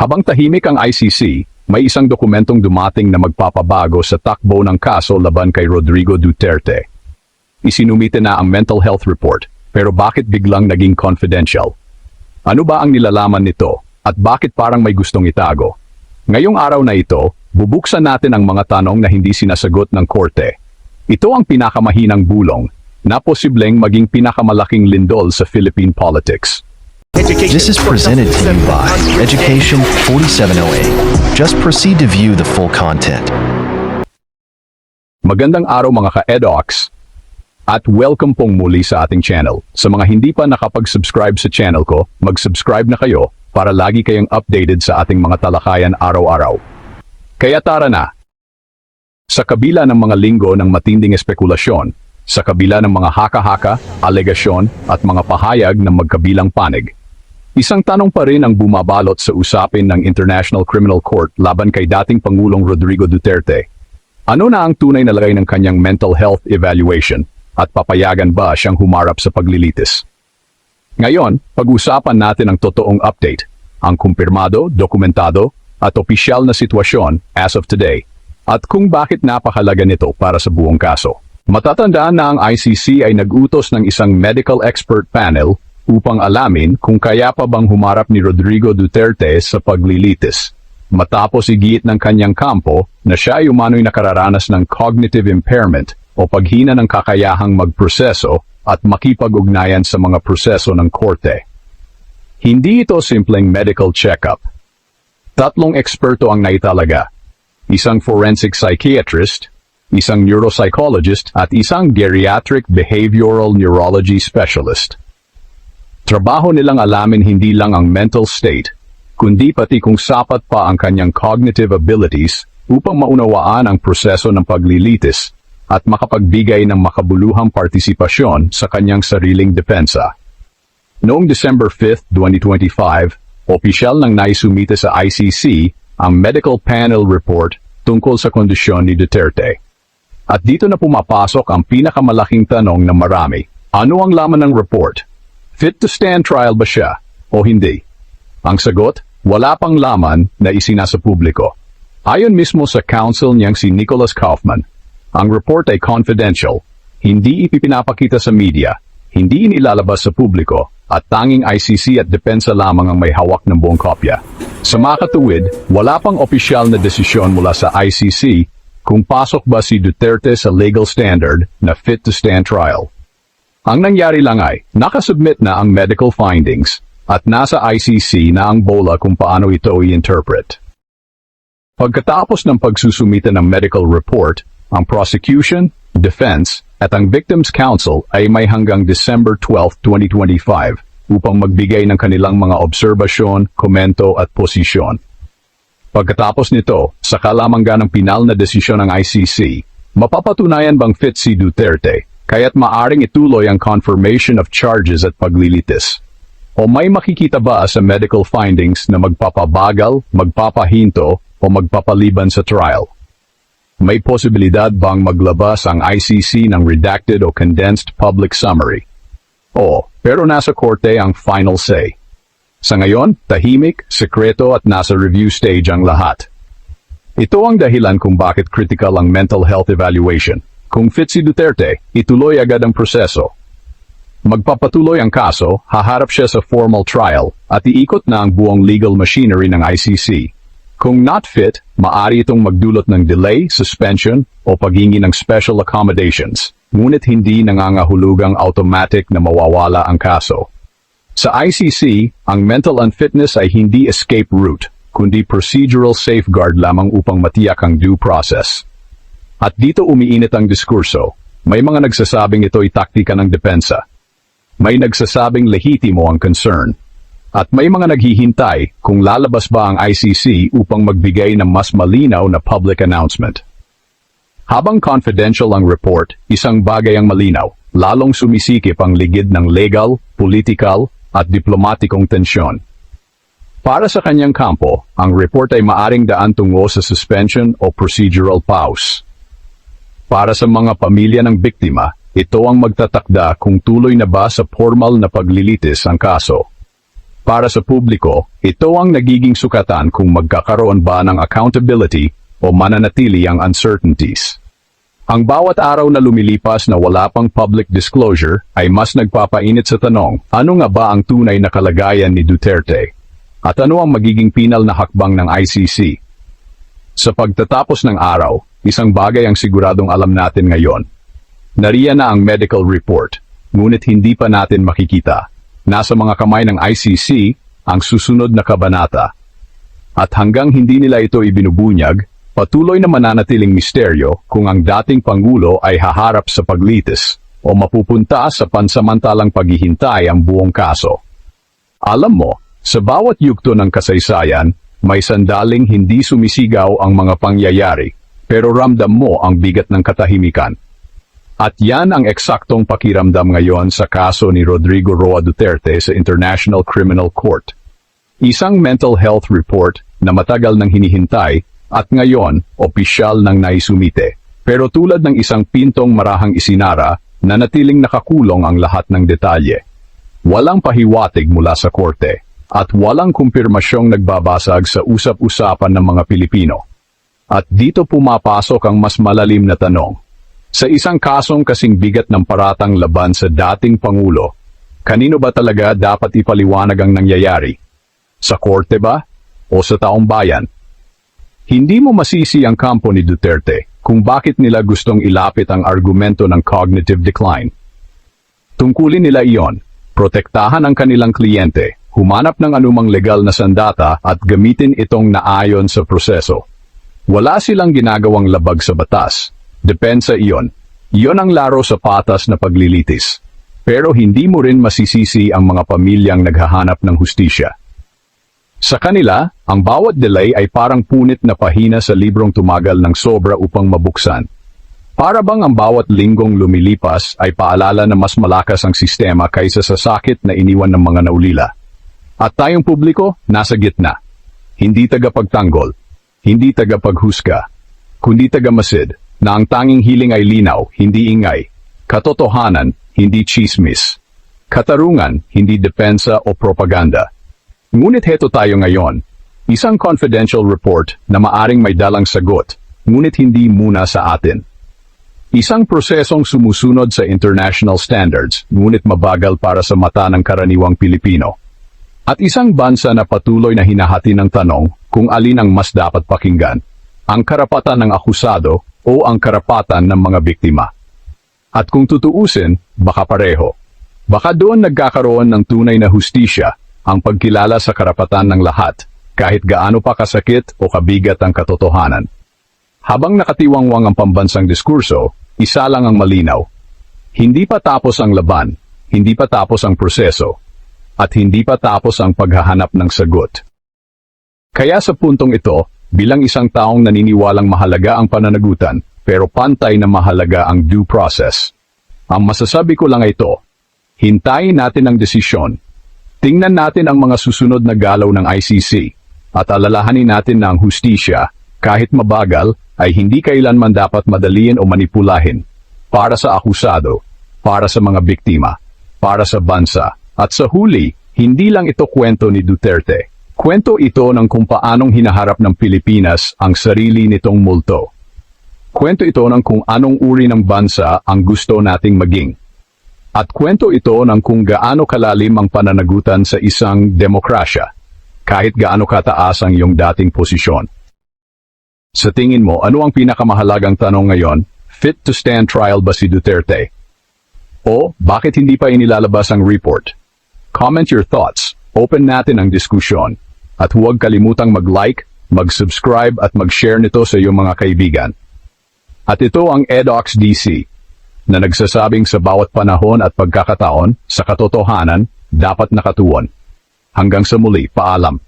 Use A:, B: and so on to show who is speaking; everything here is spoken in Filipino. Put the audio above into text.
A: Habang tahimik ang ICC, may isang dokumentong dumating na magpapabago sa takbo ng kaso laban kay Rodrigo Duterte. Isinumite na ang mental health report, pero bakit biglang naging confidential? Ano ba ang nilalaman nito at bakit parang may gustong itago? Ngayong araw na ito, bubuksan natin ang mga tanong na hindi sinasagot ng korte. Ito ang pinakamahinang bulong na posibleng maging pinakamalaking lindol sa Philippine politics.
B: This is presented to you by Education 4708. Just proceed to view the full content.
A: Magandang araw mga ka-edocs at welcome pong muli sa ating channel. Sa mga hindi pa nakapag-subscribe sa channel ko, mag-subscribe na kayo para lagi kayong updated sa ating mga talakayan araw-araw. Kaya tara na! Sa kabila ng mga linggo ng matinding espekulasyon, sa kabila ng mga haka-haka, alegasyon at mga pahayag ng magkabilang panig, isang tanong pa rin ang bumabalot sa usapin ng International Criminal Court laban kay dating Pangulong Rodrigo Duterte. Ano na ang tunay na lagay ng kanyang mental health evaluation at papayagan ba siyang humarap sa paglilitis? Ngayon, pag-usapan natin ang totoong update, ang kumpirmado, dokumentado, at opisyal na sitwasyon as of today, at kung bakit napakalaga nito para sa buong kaso. Matatandaan na ang ICC ay nag-utos ng isang medical expert panel upang alamin kung kaya pa bang humarap ni Rodrigo Duterte sa paglilitis. Matapos igiit ng kanyang kampo na siya ay umano'y nakararanas ng cognitive impairment o paghina ng kakayahang magproseso at makipag-ugnayan sa mga proseso ng korte. Hindi ito simpleng medical check-up. Tatlong eksperto ang naitalaga. Isang forensic psychiatrist, isang neuropsychologist at isang geriatric behavioral neurology specialist. Trabaho nilang alamin hindi lang ang mental state, kundi pati kung sapat pa ang kanyang cognitive abilities upang maunawaan ang proseso ng paglilitis at makapagbigay ng makabuluhang partisipasyon sa kanyang sariling depensa. Noong December 5, 2025, opisyal nang naisumite sa ICC ang medical panel report tungkol sa kondisyon ni Duterte. At dito na pumapasok ang pinakamalaking tanong ng marami. Ano ang laman ng report? Fit to stand trial ba siya o hindi? Ang sagot, wala pang laman na isinasa publiko. Ayon mismo sa counsel niyang si Nicholas Kaufman, ang report ay confidential, hindi ipipinapakita sa media, hindi inilalabas sa publiko, at tanging ICC at depensa lamang ang may hawak ng buong kopya. Sa makatuwid, wala pang opisyal na desisyon mula sa ICC kung pasok ba si Duterte sa legal standard na fit to stand trial. Ang nangyari lang ay, nakasubmit na ang medical findings at nasa ICC na ang bola kung paano ito i-interpret. Pagkatapos ng pagsusumita ng medical report, ang prosecution, defense, at ang victim's counsel ay may hanggang December 12, 2025 upang magbigay ng kanilang mga obserbasyon, komento at posisyon. Pagkatapos nito, saka lamang ganang pinal na desisyon ng ICC, mapapatunayan bang fit si Duterte, kaya't maaring ituloy ang confirmation of charges at paglilitis. O may makikita ba sa medical findings na magpapabagal, magpapahinto, o magpapaliban sa trial? May posibilidad bang maglabas ang ICC ng redacted o condensed public summary? Oo, pero nasa korte ang final say. Sa ngayon, tahimik, sekreto at nasa review stage ang lahat. Ito ang dahilan kung bakit critical ang mental health evaluation. Kung fit si Duterte, ituloy agad ang proseso. Magpapatuloy ang kaso, haharap siya sa formal trial, at iikot na ang buong legal machinery ng ICC. Kung not fit, maari itong magdulot ng delay, suspension, o paghingi ng special accommodations, ngunit hindi nangangahulugang automatic na mawawala ang kaso. Sa ICC, ang mental unfitness ay hindi escape route, kundi procedural safeguard lamang upang matiyak ang due process. At dito umiinit ang diskurso. May mga nagsasabing ito'y taktika ng depensa. May nagsasabing lehitimo ang concern. At may mga naghihintay kung lalabas ba ang ICC upang magbigay ng mas malinaw na public announcement. Habang confidential ang report, isang bagay ang malinaw, lalong sumisikip ang ligid ng legal, political, at diplomatikong tensyon. Para sa kanyang kampo, ang report ay maaring daan tungo sa suspension o procedural pause. Para sa mga pamilya ng biktima, ito ang magtatakda kung tuloy na ba sa formal na paglilitis ang kaso. Para sa publiko, ito ang nagiging sukatan kung magkakaroon ba ng accountability o mananatili ang uncertainties. Ang bawat araw na lumilipas na wala pang public disclosure ay mas nagpapainit sa tanong, ano nga ba ang tunay na kalagayan ni Duterte? At ano ang magiging pinal na hakbang ng ICC? Sa pagtatapos ng araw, isang bagay ang siguradong alam natin ngayon. Nariyan na ang medical report, ngunit hindi pa natin makikita. Nasa mga kamay ng ICC ang susunod na kabanata. At hanggang hindi nila ito ibinubunyag, patuloy na mananatiling misteryo kung ang dating Pangulo ay haharap sa paglitis o mapupunta sa pansamantalang paghihintay ang buong kaso. Alam mo, sa bawat yugto ng kasaysayan, may sandaling hindi sumisigaw ang mga pangyayari, pero ramdam mo ang bigat ng katahimikan. At yan ang eksaktong pakiramdam ngayon sa kaso ni Rodrigo Roa Duterte sa International Criminal Court. Isang mental health report na matagal nang hinihintay at ngayon opisyal nang naisumite. Pero tulad ng isang pintong marahang isinara, nanatiling nakakulong ang lahat ng detalye. Walang pahiwatig mula sa korte at walang kumpirmasyong nagbabasag sa usap-usapan ng mga Pilipino. At dito pumapasok ang mas malalim na tanong. Sa isang kasong kasing bigat ng paratang laban sa dating Pangulo, kanino ba talaga dapat ipaliwanag ang nangyayari? Sa korte ba? O sa taong bayan? Hindi mo masisi ang kampo ni Duterte kung bakit nila gustong ilapit ang argumento ng cognitive decline. Tungkulin nila iyon, protektahan ang kanilang kliyente, humanap ng anumang legal na sandata at gamitin itong naayon sa proseso. Wala silang ginagawang labag sa batas. Depensa iyon. Iyon ang laro sa patas na paglilitis. Pero hindi mo rin masisisi ang mga pamilyang naghahanap ng hustisya. Sa kanila, ang bawat delay ay parang punit na pahina sa librong tumagal ng sobra upang mabuksan. Para bang ang bawat linggong lumilipas ay paalala na mas malakas ang sistema kaysa sa sakit na iniwan ng mga naulila. At tayong publiko, nasa gitna. Hindi tagapagtanggol, hindi tagapaghusga, kundi tagamasid, na ang tanging hiling ay linaw, hindi ingay. Katotohanan, hindi chismis. Katarungan, hindi depensa o propaganda. Ngunit heto tayo ngayon. Isang confidential report na maaring may dalang sagot, ngunit hindi muna sa atin. Isang prosesong sumusunod sa international standards, ngunit mabagal para sa mata ng karaniwang Pilipino. At isang bansa na patuloy na hinahati ng tanong kung alin ang mas dapat pakinggan, ang karapatan ng akusado o ang karapatan ng mga biktima. At kung tutuusin, baka pareho. Baka doon nagkakaroon ng tunay na hustisya ang pagkilala sa karapatan ng lahat, kahit gaano pa kasakit o kabigat ang katotohanan. Habang nakatiwangwang ang pambansang diskurso, isa lang ang malinaw. Hindi pa tapos ang laban, hindi pa tapos ang proseso, at hindi pa tapos ang paghahanap ng sagot. Kaya sa puntong ito, bilang isang taong naniniwalang mahalaga ang pananagutan, pero pantay na mahalaga ang due process. Ang masasabi ko lang ay ito, hintayin natin ang desisyon. Tingnan natin ang mga susunod na galaw ng ICC, at alalahanin natin na ang hustisya, kahit mabagal, ay hindi kailanman dapat madaliin o manipulahin. Para sa akusado, para sa mga biktima, para sa bansa, at sa huli, hindi lang ito kwento ni Duterte. Kwento ito ng kung paanong hinaharap ng Pilipinas ang sarili nitong multo. Kwento ito ng kung anong uri ng bansa ang gusto nating maging. At kwento ito ng kung gaano kalalim ang pananagutan sa isang demokrasya, kahit gaano kataas ang iyong dating posisyon. Sa tingin mo, ano ang pinakamahalagang tanong ngayon? Fit to stand trial ba si Duterte? O bakit hindi pa inilalabas ang report? Comment your thoughts. Open natin ang diskusyon. At huwag kalimutang mag-like, mag-subscribe at mag-share nito sa iyong mga kaibigan. At ito ang EDOX DC na nagsasabing sa bawat panahon at pagkakataon sa katotohanan dapat nakatuon. Hanggang sa muli, paalam.